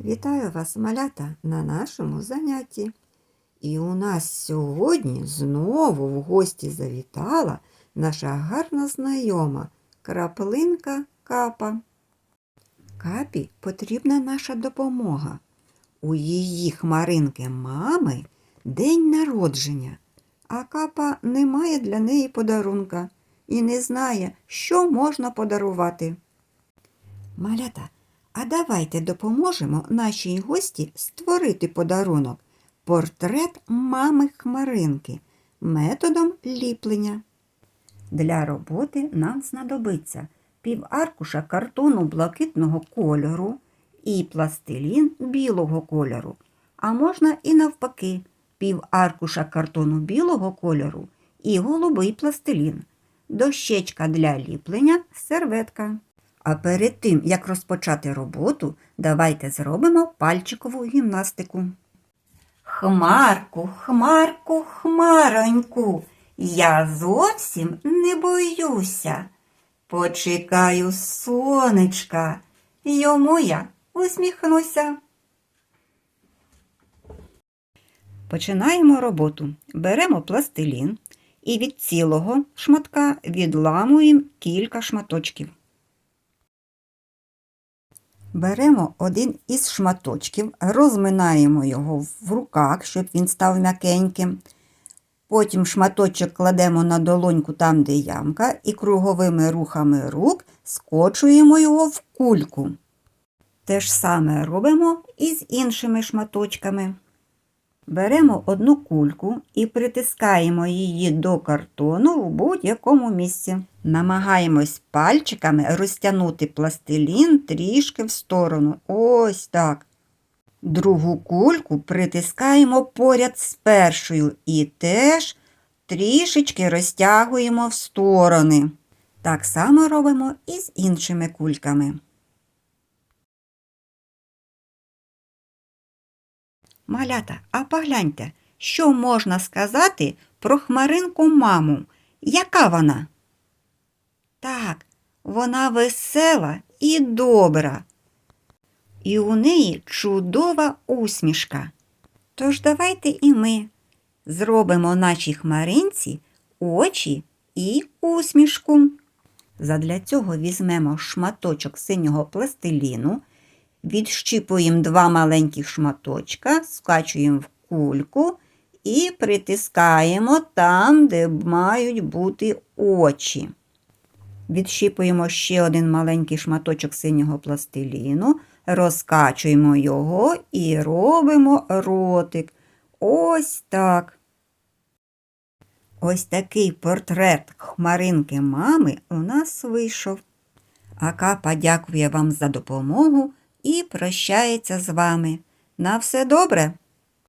Вітаю вас, малята, на нашому занятті. І у нас сьогодні знову в гості завітала наша гарна знайома краплинка капа. Капі потрібна наша допомога. У її хмаринки мами день народження, а капа не має для неї подарунка і не знає, що можна подарувати. Малята, а давайте допоможемо нашій гості створити подарунок портрет мами Хмаринки методом ліплення. Для роботи нам знадобиться пів аркуша картону блакитного кольору і пластилін білого кольору. А можна і навпаки, пів аркуша картону білого кольору і голубий пластилін, дощечка для ліплення, серветка. А перед тим, як розпочати роботу, давайте зробимо пальчикову гімнастику. Хмарку, хмарку, хмароньку, я зовсім не боюся. Почекаю сонечка, йому я усміхнуся. Починаємо роботу. Беремо пластилін і від цілого шматка відламуємо кілька шматочків. Беремо один із шматочків, розминаємо його в руках, щоб він став м'якеньким. Потім шматочок кладемо на долоньку там, де ямка, і круговими рухами рук скочуємо його в кульку. Те ж саме робимо і з іншими шматочками. Беремо одну кульку і притискаємо її до картону в будь-якому місці. Намагаємось пальчиками розтягнути пластилін трішки в сторону. Ось так. Другу кульку притискаємо поряд з першою і теж трішечки розтягуємо в сторони. Так само робимо і з іншими кульками. Малята, а погляньте, що можна сказати про хмаринку маму? Яка вона? Так, вона весела і добра. І у неї чудова усмішка. Тож давайте і ми зробимо нашій хмаринці очі і усмішку. Задля цього візьмемо шматочок синього пластиліну, відщіпуємо два маленьких шматочка, скачуємо в кульку і притискаємо там, де мають бути очі. Відщіпуємо ще один маленький шматочок синього пластиліну, розкачуємо його і робимо ротик. Ось так. Ось такий портрет хмаринки мами у нас вийшов. А капа дякує вам за допомогу і прощається з вами. На все добре!